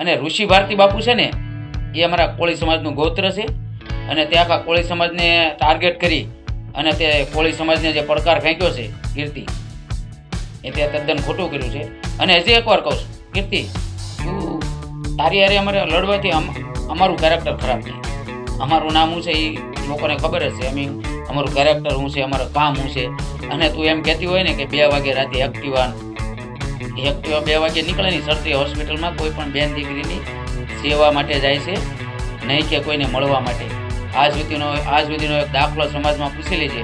અને ઋષિ ભારતી બાપુ છે ને, એ અમારા કોળી સમાજનું ગોત્ર છે. અને તે આખા કોળી સમાજને ટાર્ગેટ કરી અને તે કોળી સમાજને જે પડકાર ફેંક્યો છે, કીર્તિ, એ તે તદ્દન ખોટું કર્યું છે. અને હજી એકવાર કહું છું, કીર્તિ, તું તારી હારે અમારે લડવાથી અમારું કેરેક્ટર ખરાબ છે. અમારું નામ શું છે એ લોકોને ખબર જ છે. અમે અમારું કેરેક્ટર શું છે, અમારું કામ શું છે. અને તું એમ કહેતી હોય ને કે બે વાગે રાતે એક્ટિવા એક્ટિવા બે વાગે નીકળે ની સરતી હોસ્પિટલમાં કોઈ પણ બેન દીકરીની સેવા માટે જાય છે, નહીં કે કોઈને મળવા માટે. આજ સુધીનો આજ સુધીનો એક દાખલો સમાજમાં પૂછેલી છે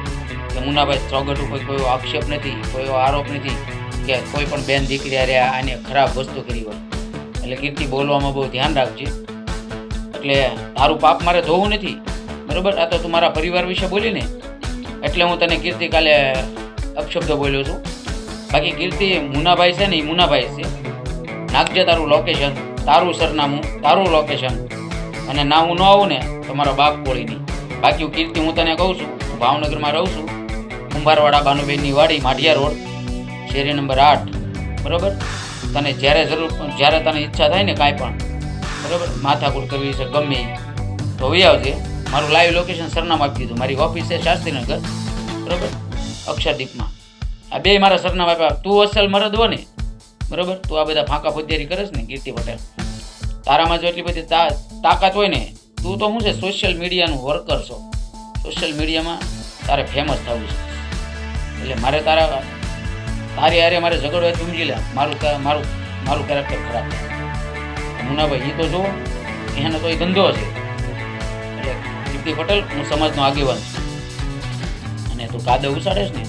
કે મુનાભાઈ ચોગટ ઉપર કોઈ આક્ષેપ નથી, કોઈ આરોપ નથી કે કોઈ પણ બેન દીકરી અરે આને ખરાબ વસ્તુ કરી હોય. એટલે કીર્તિ બોલવામાં બહુ ધ્યાન રાખજે. એટલે તારું પાપ મારે ધોવું નથી. બરોબર? આ તો તું મારા પરિવાર વિશે બોલીને. એટલે હું તને કીર્તિ કાલે અપશબ્દ બોલ્યો છું. બાકી કીર્તિ મુનાભાઈ છે ને એ મુનાભાઈ છે. નાખજે તારું લોકેશન તારું સરનામું, તારું લોકેશન અને ના હું ન આવું ને, તો મારો બાપ કોળી નહીં બાકી કીર્તિ, હું તને કહું છું, હું ભાવનગરમાં રહું છું. કુંભારવાડા બાનુબેનની વાડી, માઢિયા રોડ, શેરી નંબર આઠ. બરાબર? તને જ્યારે જરૂર જ્યારે તને ઈચ્છા થાય ને કાંઈ પણ. બરાબર? માથાકૂટ કરવી છે, ગમે તો વહી આવજે. મારું લાઈવ લોકેશન સરનામું આપી દીધું. મારી ઓફિસ છે શાસ્ત્રીનગર. બરાબર? અક્ષરદીપમાં. આ બે મારા સરનામા આપ્યા. તું અસલ મરદ હો ને. બરોબર? તું આ બધા ફાંકા ફોજદારી કરે ને, કીર્તિ પટેલ. તારામાં જો એટલી બધી તાકાત હોય ને, તું તો શું છે સોશિયલ મીડિયાનું વર્કર છો. સોશિયલ મીડિયામાં તારે ફેમસ થવું છે. એટલે મારે તારા, તારી હારે મારે ઝઘડો સમજી લે. મારું મારું મારું કેરેક્ટર ખરાબ મુનાભાઈ એ તો જુઓ, એનો તો એ ધંધો હશે એટલે કીર્તિ પટેલ, હું સમાજનો આગેવાન અને તું કાદવ ઉસાડેશ ને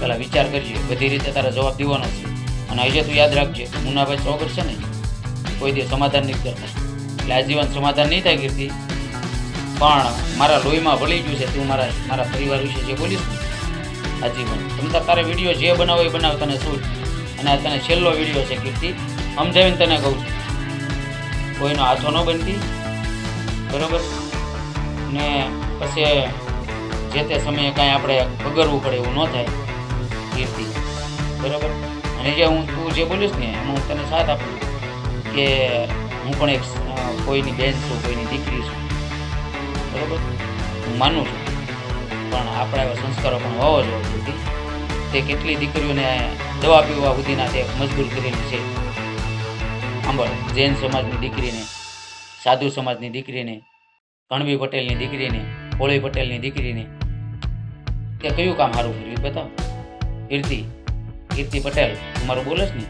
પેલા વિચાર કરજે. બધી રીતે તારા જવાબ દેવાનો છે. અને હજે તું યાદ રાખજે, મુન્નાભાઈ ચોગર છે ને, કોઈ દિવસ સમાધાન નહીં કરતા. એટલે આજીવન સમાધાન નહીં થાય કીર્તિ પણ મારા લોહીમાં ભળી ગયું છે. તું મારા મારા પરિવાર વિશે જે બોલીશ આજીવન તમતા તારે વીડિયો જે બનાવો એ બનાવ, તને શું? અને આ તને છેલ્લો વીડિયો છે કીર્તિ સમજાવીને તને કહું છું. કોઈનો હાથો ન બનતી. બરોબર? ને પછી જે તે સમયે કાંઈ આપણે પગરવું પડે એવું ન થાય. કીર્તિ બરાબર? અને જે હું તું જે બોલીશ ને, એમાં હું તને સાથ આપું કે હું પણ એક કોઈની બેન છું, કોઈની દીકરી છું. બરાબર? હું માનું છું. પણ આપણા એવા સંસ્કારો પણ હોવા જોઈએ તે કેટલી દીકરીઓને દવા પીવા સુધીના તે મજબૂર કરેલી છે. સાંભળ, જૈન સમાજની દીકરીને, સાધુ સમાજની દીકરીને, કણવી પટેલની દીકરીને, હોળી પટેલની દીકરીને, તે કયું કામ સારું કર્યું બતાવ. કીર્તિ કીર્તિ પટેલ, તું મારું બોલેશ ને?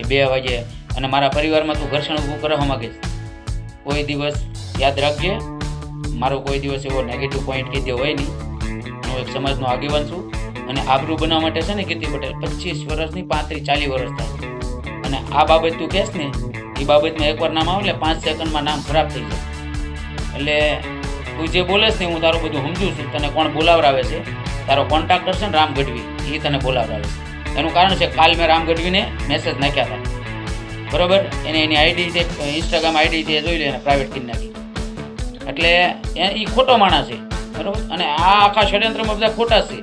એ બે વાગે અને મારા પરિવારમાં તું ઘર્ષણ ઊભું કરવા માગે કોઈ દિવસ યાદ રાખજે, મારો કોઈ દિવસ એવો નેગેટિવ પોઈન્ટ કે જે હોય નહીં. હું એક સમાજનો આગેવાન છું અને આબરૂ બનાવવા માટે છે ને કીર્તિ પટેલ, પચીસ વર્ષની પાંત્રીસ ચાલીસ વર્ષ થાય. અને આ બાબત તું કહેશ ને, એ બાબતમાં એકવાર નામ આવે પાંચ સેકન્ડમાં નામ ખરાબ થઈ જાય. એટલે તું જે બોલે છે ને હું તારું બધું સમજું છું, તને કોણ બોલાવરાવે છે? તારો કોન્ટ્રાક્ટર છે ને રામ ગઢવી એ તને બોલાવડાવે એનું કારણ છે, કાલ મેં રામ ગઢવીને મેસેજ નાખ્યા હતા. બરોબર? એને એની આઈડી છે ઇન્સ્ટાગ્રામ આઈડી છે જોઈ લે એને પ્રાઇવેટ કરી નાખી. એટલે એ ખોટો માણસ છે. બરોબર? અને આ આખા ષડયંત્રમાં બધા ખોટા છે.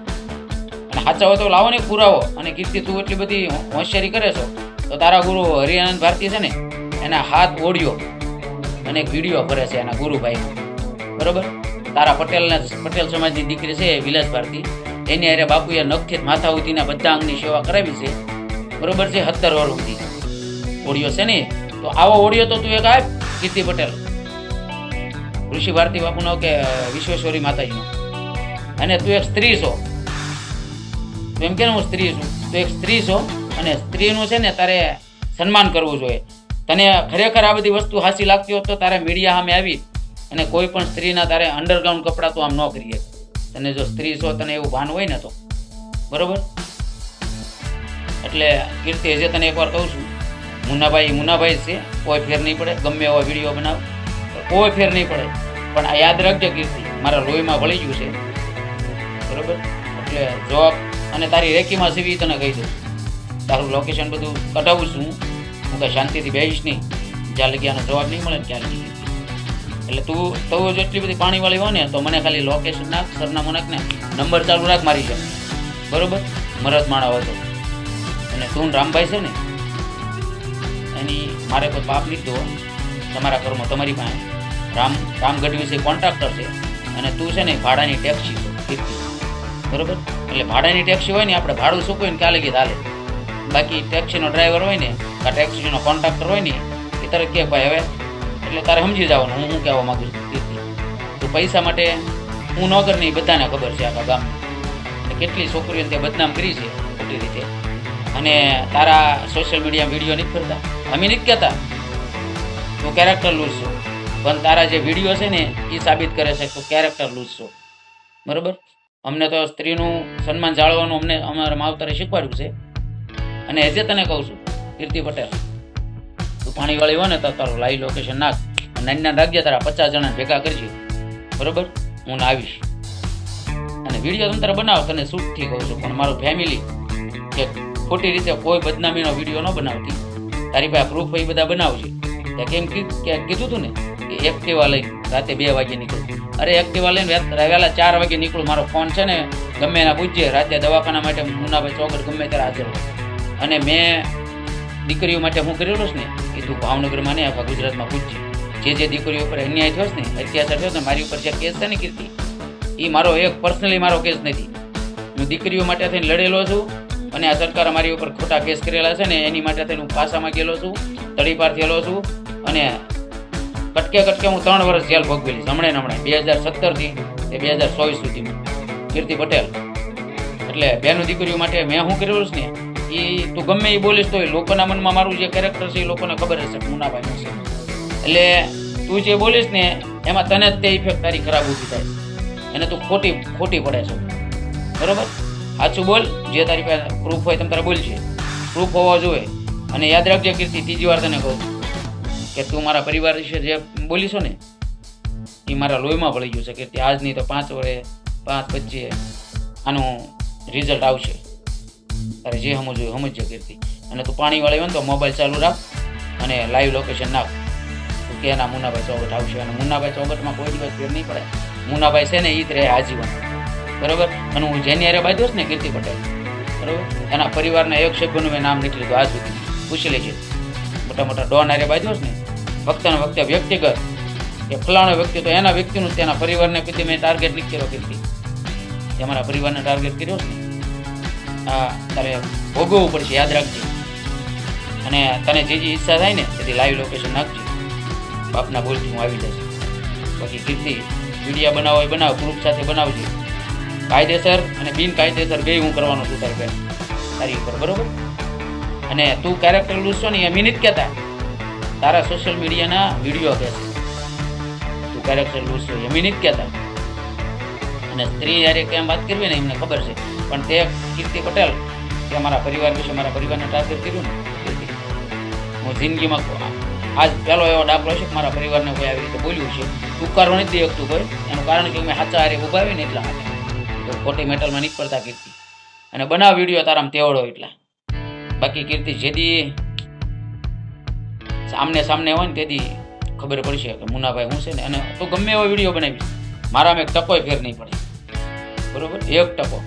અને સાચા હોય તો લાવો ને પુરાવો. અને કીર્તિ, તું એટલી બધી હોશિયારી કરે છો, તો તારા ગુરુ હરિયાનંદ ભારતી છે ને, એના હાથ ઓડિયો અને એક વીડિયો ભરે છે એના ગુરુભાઈ. બરોબર? તારા પટેલના પટેલ સમાજની દીકરી છે વિલાસ ભારતી. એની હારે બાપુએ નખથી માથા ઉધીના બધા અંગની સેવા કરાવી છે. બરોબર છે? સત્તર વર્ષ સુધી. ઓડિયો છે ને? તો આવો ઓડિયો તો તું એક આપ, કીર્તિ પટેલ. ઋષિ ભારતી બાપુનો કે વિશ્વેશ્વરી માતાજીનો. અને તું એક સ્ત્રી છો. તું એમ કે હું સ્ત્રી છું? તું એક સ્ત્રી છો અને સ્ત્રીનું છે ને તારે સન્માન કરવું જોઈએ. તને ખરેખર આ બધી વસ્તુ હાસી લાગતી હોત તો તારે મીડિયા સામે આવી. અને કોઈ પણ સ્ત્રીના તારે અંડરગ્રાઉન્ડ કપડાં તો આમ ન કરીએ. તને જો સ્ત્રી છો, તને એવું ભાન હોય ને તો. બરોબર? એટલે કીર્તિ, હજે તને એકવાર કહું છું. મુન્નાભાઈ મુન્નાભાઈ છે, કોઈ ફેર નહીં પડે. ગમે એવો વીડિયો બનાવ. કોઈ ફેર નહીં પડે. પણ આ યાદ રાખજો કીર્તિ, મારા લોહીમાં વળી ગયું છે. બરોબર? એટલે જોબ અને તારી રેકીમાં સીવી તને કહી દઉં તારું લોકેશન બધું કઢાવું છું. હું કાંઈ શાંતિથી બેસીશ નહીં. જ્યાં લગી આનો જવાબ નહીં મળે ત્યાં લગી એટલે તું તું જેટલી બધી પાણીવાળી હોય ને, તો મને ખાલી લોકેશન નાખ, સરનામું નાખ ને નંબર ચાલુ રાખ મારી છે બરોબર? મરદ માણા હોય તો. અને તું રામભાઈ છે ને, એની મારે કોઈ પાપ લીધો તમારા ઘરમાં તમારી પાસે, રામ રામ ગઢવી છે કોન્ટ્રાક્ટર છે, અને તું છે ને ભાડાની ટેક્સી બરોબર? એટલે ભાડાની ટેક્સી હોય ને, આપણે ભાડું ચૂકવીએ ને, કાલે ગીત હાલે. બાકી ટેક્સીનો ડ્રાઈવર હોય ને, કે ટેક્સીનો કોન્ટ્રાક્ટર હોય ને, એ તારે કે ભાઈ, હવે એટલે તારે સમજી જવાનું, હું શું કહેવા માગું છું તો પૈસા માટે હું ન નહીં બધાને ખબર છે આખા ગામમાં. કેટલી છોકરીઓને તે બદનામ કરી છે, ખોટી રીતે. અને તારા સોશિયલ મીડિયા વીડિયો નથી ફરતા. અમે નથી કહેતા. તું કેરેક્ટર લૂઝ છો. પણ તારા જે વીડિયો છે ને, એ સાબિત કરે છે તું કેરેક્ટર લૂઝ છો. બરોબર? અમને તો સ્ત્રીનું સન્માન જાળવવાનું અમને અમારા માવતરે શીખવાડ્યું છે. અને હજે તને કહું છું, કીર્તિ પટેલ તું પાણીવાળી હોય ને તો તારું લાઈવ લોકેશન નાખ નાની નાની રાખજે, તારા પચાસ જણા ભેગા કરજે. બરોબર? હું આવીશ. અને વીડિયો તમે તારે બનાવ, તને શૂટથી કહું છું, પણ મારું ફેમિલી કે ખોટી રીતે કોઈ બદનામીનો વીડિયો ન બનાવતી. તારી પાસે પ્રૂફ એ બધા બનાવજે. ત્યાં કેમ કીધું તું ને કે એક્ટિવા લઈ રાતે બે વાગે નીકળું. અરે એક્ટિવા લઈને વહેલા ચાર વાગે નીકળું. મારો ફોન છે ને ગમે એના પૂછજે. રાતે દવાખાના માટે મુનાભાઈ ચોકડ ગમે ત્યારે હાજર હોય. અને મેં દીકરીઓ માટે હું કરેલું છે ને એ તું ભાવનગરમાં નહીં આખા ગુજરાતમાં પૂછજે જે જે દીકરીઓ ઉપર અન્યાય થયો ને, અત્યાચાર થયો ને મારી ઉપર જે કેસ છે ને કીર્તિ એ મારો એક પર્સનલી મારો કેસ નથી. હું દીકરીઓ માટે થઈને લડેલો છું અને આ સરકારે મારી ઉપર ખોટા કેસ કરેલા છે ને, એની માટે થઈને હું પાસામાં ગયેલો છું તળીપાર થયેલો છું અને કટકે કટકે હું ત્રણ વર્ષ જેલ ભોગવેલી હમણાં હમણાં બે હજાર સત્તરથી બે હજાર ચોવીસ સુધીમાં. કીર્તિ પટેલ, એટલે બેનું દીકરીઓ માટે મેં શું કરેલું છે ને એ તું ગમે એ બોલીશ તો લોકોના મનમાં મારું જે કેરેક્ટર છે એ લોકોને ખબર હશે કે મુનાભાઈનું છે. એટલે તું જે બોલીશ ને, એમાં તને જ તે ઇફેક્ટ તારી ખરાબ ઊભી થાય. એને તું ખોટી ખોટી પડે છે. બરોબર? સાચું બોલ. જે તારી પાસે પ્રૂફ હોય તમે તારે બોલશે પ્રૂફ હોવા જોઈએ. અને યાદ રાખજે કીર્તિ, ત્રીજી વાર તને કહું કે તું મારા પરિવાર વિશે જે બોલીશો ને, એ મારા લોહીમાં ભળી ગયું છે. કીર્તિ, આજની તો પાંચ વડે પાંચ પચીએ આનું રિઝલ્ટ આવશે. તારે જે સમજવું સમજજો કીર્તિ. અને તું પાણીવાળી હોય ને તો મોબાઈલ ચાલુ રાખ અને લાઈવ લોકેશન નાખ. તું કે ના, મુન્નાભાઈ ચોગટ આવશે. અને મુન્નાભાઈ ચોગટમાં કોઈ દિવસ ફેર નહીં પડે મુન્નાભાઈ છે ને એ જ રહે આજીવન. બરોબર? અને હું જેની હારે બાંધ્યો ને, કીર્તિ પટેલ. બરાબર? એના પરિવારના એક સભ્યનું મેં નામ નીકળી લીધું આજ સુધી. પૂછી લેજે. મોટા મોટા ડોન હારે બાંધ્યો ને વખતે વખતે વ્યક્તિગત કે ફલાણો વ્યક્તિ તો એના વ્યક્તિનું તેના પરિવારને કીધી મેં ટાર્ગેટ નહીં કર્યો કીર્તિ. તે મારા પરિવારને ટાર્ગેટ કર્યો છે આ તારે ભોગવવું પડશે, યાદ રાખજે. અને તને જે જે ઈચ્છા થાય ને તેથી લાઈવ લોકેશન નાખજે. બાપના ભૂલથી હું આવી જશે બાકી કીર્તિ, વિડીયા બનાવો એ બનાવ ગ્રુપ સાથે બનાવજે. કાયદેસર અને બિનકાયદેસર બે હું કરવાનું છું તારી બેન તારી ઉપર, બરોબર? અને તું કેરેક્ટર લૂઝશો ને, એ મિનિટ કહેતા. તારા સોશિયલ મીડિયાના વીડિયો કહે છે તું કેરેક્ટર લૂઝશો એ મિનિટ કહેતા. અને સ્ત્રી જ્યારે કેમ વાત કરવી ને, એમને ખબર છે. પણ તે કીર્તિ પટેલ કે મારા પરિવાર વિશે મારા પરિવારને ટાર્ગેટ કર્યું ને હું જિંદગીમાં આજ પહેલો એવો દાખલો છે કે મારા પરિવારને કોઈ આવી રીતે બોલ્યું છે. ઉપકારો નથી દેખતું કોઈ એનું કારણ કે મેં સાચા હારે ઉભાવીને એટલા તો ખોટી મેટલમાં પડતા કીર્તિ. અને બનાવ વીડિયો તારામાં તેવડો એટલા. બાકી કીર્તિ જેદી સામને સામને હોય ને તેથી ખબર પડશે કે મુનાભાઈ હું છે ને, અને તું ગમે એવો વીડિયો બનાવીશ. મારામાં એક ટકોય ફેર નહીં પડે. બરોબર? એક ટકો.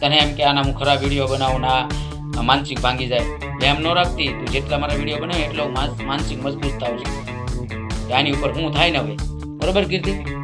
તને એમ કે આના હું ખરાબ વીડિયો બનાવું ના માનસિક ભાંગી જાય. એમ ન રાખતી, તું જેટલા મારા વીડિયો બનાવે એટલો માનસિક મજબૂત થાવ છે. આની ઉપર હું થાય ને હવે? બરોબર, કીર્તિ?